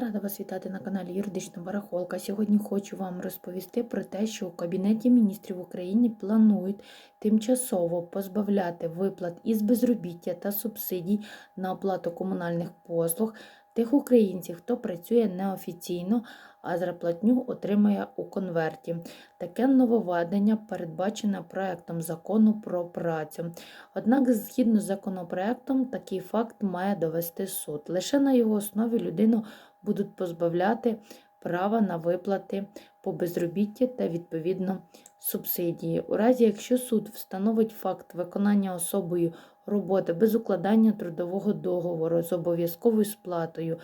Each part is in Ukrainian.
Рада вас вітати на каналі Юридична Барахолка. Сьогодні хочу вам розповісти про те, що у Кабінеті міністрів України планують тимчасово позбавляти виплат із безробіття та субсидій на оплату комунальних послуг тих українців, хто працює неофіційно, а зарплатню отримує у конверті. Таке нововведення передбачене проектом закону про працю. Однак, згідно з законопроектом, такий факт має довести суд. Лише на його основі людину будуть позбавляти права на виплати по безробітті та відповідно субсидії. У разі, якщо суд встановить факт виконання особою роботи без укладання трудового договору з обов'язковою сплатою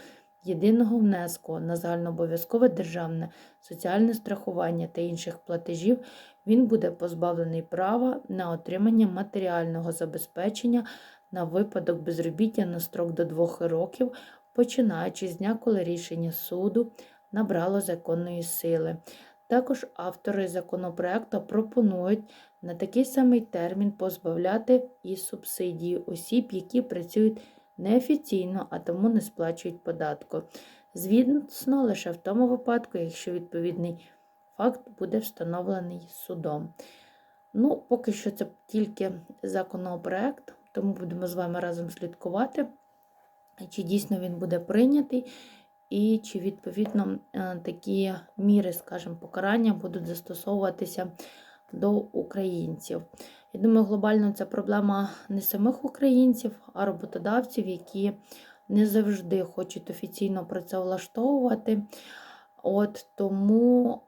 єдиного внеску на загальнообов'язкове державне соціальне страхування та інших платежів, він буде позбавлений права на отримання матеріального забезпечення на випадок безробіття на строк до 2 років починаючи з дня, коли рішення суду набрало законної сили. Також автори законопроекту пропонують на такий самий термін позбавляти із субсидії осіб, які працюють неофіційно, а тому не сплачують податку. Звісно, лише в тому випадку, якщо відповідний факт буде встановлений судом. Ну, поки що це тільки законопроект, тому будемо з вами разом слідкувати чи дійсно він буде прийнятий, і чи відповідно е, такі міри, скажімо, покарання будуть застосовуватися до українців. Я думаю, глобально це проблема не самих українців, а роботодавців, які не завжди хочуть офіційно працевлаштовувати. От Тому,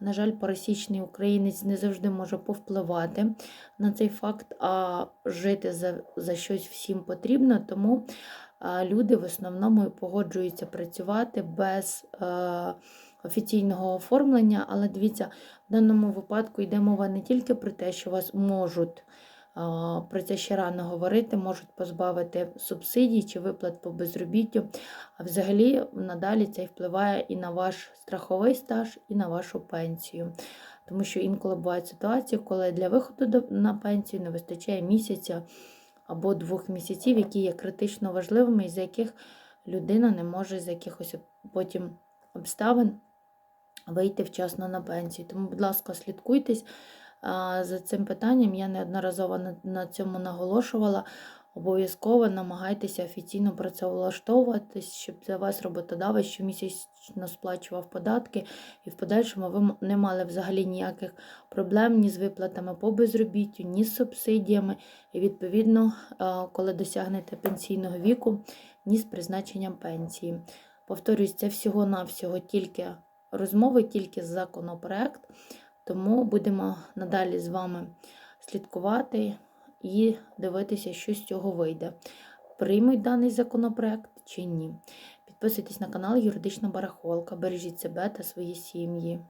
на жаль, пересічний українець не завжди може повпливати на цей факт, а жити за за щось всім потрібно. Тому люди в основному погоджуються працювати без е, офіційного оформлення, але дивіться, в даному випадку йде мова не тільки про те, що вас можуть. Про це ще рано говорити, можуть позбавити субсидій чи виплат по безробіттю. А взагалі, надалі це впливає і на ваш страховий стаж, і на вашу пенсію. Тому що інколи бувають ситуації, коли для виходу на пенсію не вистачає місяця або двох місяців, які є критично важливими, і за яких людина не може з якихось потім обставин вийти вчасно на пенсію. Тому, будь ласка, слідкуйтесь за цим питанням. Я неодноразово на цьому наголошувала. Обов'язково намагайтеся офіційно працевлаштовуватись, щоб за вас роботодавець щомісячно сплачував податки, і в подальшому ви не мали взагалі ніяких проблем ні з виплатами по безробіттю, ні з субсидіями, і, відповідно, коли досягнете пенсійного віку, ні з призначенням пенсії. Повторюсь, це всього-навсього тільки розмови, тільки законопроект, тому будемо надалі з вами слідкувати і дивитися, що з цього вийде. Приймуть даний законопроект чи ні. Підписуйтесь на канал Юридична Барахолка, бережіть себе та свої сім'ї.